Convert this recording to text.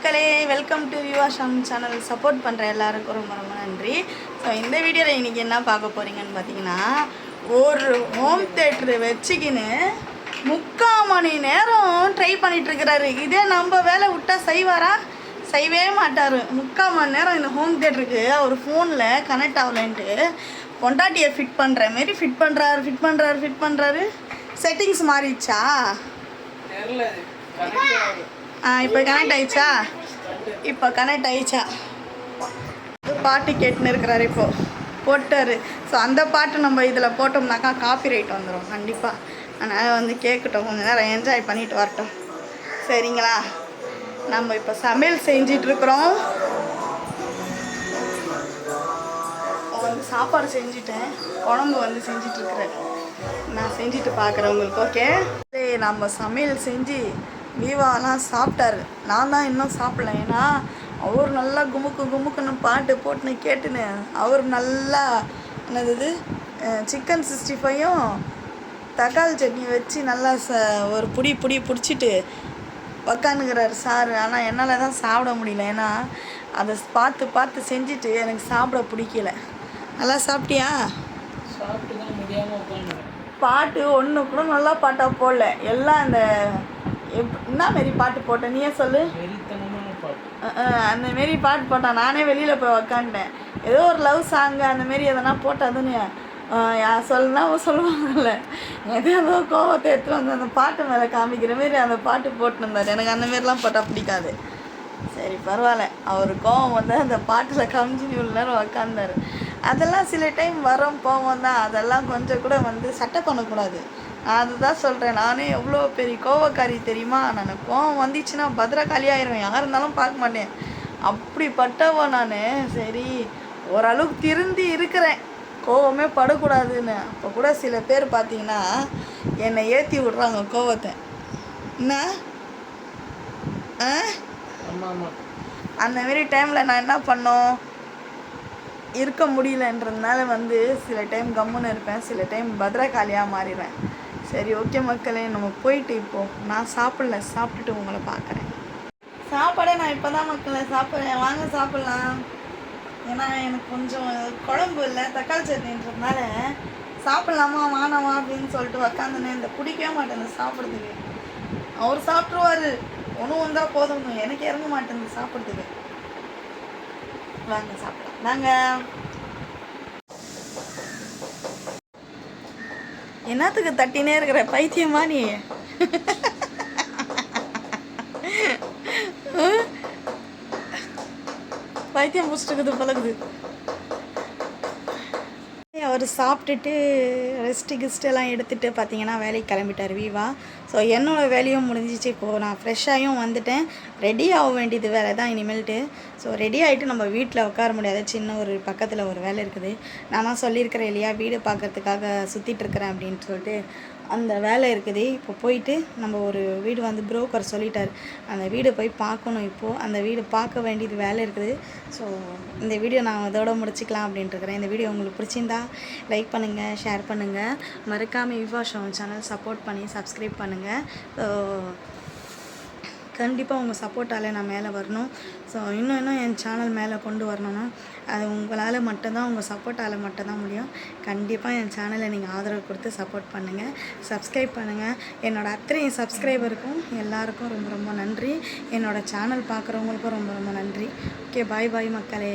மக்களே welcome to யுவாஷாம் channel support பண்ணுற எல்லாருக்கும் ரொம்ப ரொம்ப நன்றி. ஸோ இந்த வீடியோவில் இன்றைக்கி என்ன பார்க்க போகிறீங்கன்னு பார்த்தீங்கன்னா ஒரு ஹோம் தேட்ரு வச்சுக்கின்னு முக்கால் மணி நேரம் ட்ரை பண்ணிகிட்ருக்கிறாரு இதே நம்ம வேலை விட்டா செய்வாரா? செய்யவே மாட்டார். முக்கால் மணி நேரம் இந்த ஹோம் தேட்டருக்கு அவர் ஃபோனில் கனெக்ட் ஆகலன்ட்டு பொண்டாட்டியை ஃபிட் பண்ணுற மாரி ஃபிட் பண்ணுறாரு ஃபிட் பண்ணுறாரு ஃபிட் பண்ணுறாரு செட்டிங்ஸ் மாறிடுச்சா? ஆ இப்போ கனெக்ட் ஆயிடுச்சா? இப்போ கனெக்ட் ஆயிடுச்சா? பாட்டு கேட்டுன்னு இருக்கிறாரு இப்போ. போட்டாரு. ஸோ அந்த பாட்டு நம்ம இதில் போட்டோம்னாக்கா காப்பி ரைட் வந்துடும் கண்டிப்பாக அதனால் வந்து கேட்கட்டும் கொஞ்சம் நேரம் என்ஜாய் பண்ணிட்டு வரட்டும். சரிங்களா? நம்ம இப்போ சமையல் செஞ்சிட்ருக்குறோம் வந்து சாப்பாடு செஞ்சுட்டேன். குழம்பு வந்து செஞ்சிட்ருக்குறேன் நான் செஞ்சுட்டு பார்க்குறேன் உங்களுக்கு ஓகே சரி நம்ம சமையல் செஞ்சு வீவாலாம் சாப்பிட்டாரு. நான் தான் இன்னும் சாப்பிடல. ஏன்னா அவர் நல்லா குமுக்கு குமுக்குன்னு பாட்டு போட்டுன்னு கேட்டுன்னு அவர் நல்லா என்னது சிக்கன் சிக்ஸ்டி ஃபைவும் தக்காளி சட்னி வச்சு நல்லா ச ஒரு புடி புடி பிடிச்சிட்டு உக்காந்துக்கிறாரு சார். ஆனால் என்னால் தான் சாப்பிட முடியல. ஏன்னா அதை பார்த்து பார்த்து செஞ்சுட்டு எனக்கு சாப்பிட பிடிக்கல. நல்லா சாப்பிட்டியா? பாட்டு ஒன்று கூட நல்லா பாட்டாக போடல. எல்லாம் அந்த என்ன மாரி பாட்டு போட்ட? நீயே சொல்லு. அந்த மாரி பாட்டு போட்டான் நானே வெளியில் போய் உக்காந்துட்டேன். ஏதோ ஒரு லவ் சாங்கு அந்த மாரி எதனா போட்டதுன்னு யார் சொல்லுனா சொல்லுவாங்கல்ல. எதோ ஏதோ கோவத்தை எடுத்துட்டு வந்து அந்த பாட்டு மேலே காமிக்கிற மாரி அந்த பாட்டு போட்டுன்னு இருந்தார் எனக்கு அந்த மாரிலாம் போட்டால் பிடிக்காது. சரி பரவாயில்ல. அவர் கோவம் வந்து அந்த பாட்டில் காமிச்சு இவ்வளோ நேரம் உக்காந்தாரு. அதெல்லாம் சில டைம் வரும் போவோம் தான் அதெல்லாம் கொஞ்சம் கூட வந்து சட்டை பண்ணக்கூடாது. நான் அதுதான் சொல்கிறேன் நானே எவ்வளோ பெரிய கோவக்காரி தெரியுமா? நான் கோவம் வந்துச்சுன்னா பத்திரகாளி ஆயிடுவேன் யார் இருந்தாலும் பார்க்க மாட்டேன். அப்படிப்பட்டவ நான். சரி ஓரளவுக்கு திருந்தி இருக்கிறேன். கோவமே படக்கூடாதுன்னு. அப்போ கூட சில பேர் பார்த்தீங்கன்னா என்னை ஏற்றி விட்றாங்க கோவத்தை. என்ன? அந்த மாரி டைமில் நான் என்ன பண்ணோம்? இருக்க முடியலன்றதுனால வந்து சில டைம் கம்முன்னு இருப்பேன். சில டைம் பத்ரகாளியாக மாறிடுவேன். சரி ஓகே மக்களே நம்ம போயிட்டு இப்போது நான் சாப்பிடல சாப்பிட்டுட்டு உங்களை பார்க்குறேன். சாப்பாடே நான் இப்போ தான் மக்களை சாப்பிட்றேன். வாங்க சாப்பிட்லாம். ஏன்னா எனக்கு கொஞ்சம் குழம்பு இல்லை தக்காளி சட்னின்றதுனால சாப்பிட்லாமா வானவா அப்படின்னு சொல்லிட்டு உக்காந்துனேன். இந்த பிடிக்கவே மாட்டேன் சாப்பிட்றதுக்கு. அவர் சாப்பிட்ருவாரு ஒன்றும் வந்தால் போதும் எனக்கு இறங்க மாட்டேன் சாப்பிட்றதுக்கு. வாங்க சாப்பிடலாம். நாங்கள் என்னத்துக்கு தட்டினே இருக்கிற? பைத்தியமா நீ? பைத்தியம் பிடிச்சிட்டு பழகுது. அவர் சாப்பிட்டுட்டு ரெஸ்ட்டு கிஸ்ட்டெல்லாம் எடுத்துகிட்டு பார்த்தீங்கன்னா வேலைக்கு கிளம்பிட்டார் வீவா. ஸோ என்னோடய வேலையும் முடிஞ்சிச்சு. இப்போது நான் ஃப்ரெஷ்ஷாகவும் வந்துட்டேன். ரெடி ஆக வேண்டியது வேலை தான் இனிமேல்ட்டு. ஸோ ரெடி ஆகிட்டு நம்ம வீட்டில் உட்கார முடியாது. சின்ன ஒரு பக்கத்தில் ஒரு வேலை இருக்குது. நான் தான் சொல்லியிருக்கிறேன் இல்லையா? வீடு பார்க்கறதுக்காக சுற்றிட்டுருக்குறேன் அப்படின்னு சொல்லிட்டு. அந்த வேலை இருக்குது இப்போ போயிட்டு நம்ம ஒரு வீடு வந்து புரோக்கர் சொல்லிட்டார். அந்த வீடு போய் பார்க்கணும் இப்போது அந்த வீடு பார்க்க வேண்டியது வேலை இருக்குது. ஸோ இந்த வீடியோ நான் அதோட முடிச்சுக்கலாம் அப்படின்ட்டு இருக்கிறேன். இந்த வீடியோ உங்களுக்கு பிடிச்சிருந்தா லைக் பண்ணுங்கள் ஷேர் பண்ணுங்கள் மறக்காமல் விவா ஷோ சேனல் சப்போர்ட் பண்ணி சப்ஸ்கிரைப் பண்ணுங்கள் ஸோ கண்டிப்பாக உங்கள் சப்போர்ட்டால் நான் மேலே வரணும். ஸோ இன்னும் இன்னும் என் சேனல் மேலே கொண்டு வரணும்னா அது உங்களால் மட்டும்தான் உங்கள் சப்போர்ட்டால் மட்டும்தான் முடியும். கண்டிப்பாக என் சேனலை நீங்கள் ஆதரவு கொடுத்து சப்போர்ட் பண்ணுங்கள் சப்ஸ்கிரைப் பண்ணுங்கள் என்னோடய அத்தனை சப்ஸ்கிரைபருக்கும் எல்லாருக்கும் ரொம்ப ரொம்ப நன்றி. என்னோடய சேனல் பார்க்குறவங்களுக்கும் ரொம்ப ரொம்ப நன்றி. ஓகே பாய் பாய் மக்களே.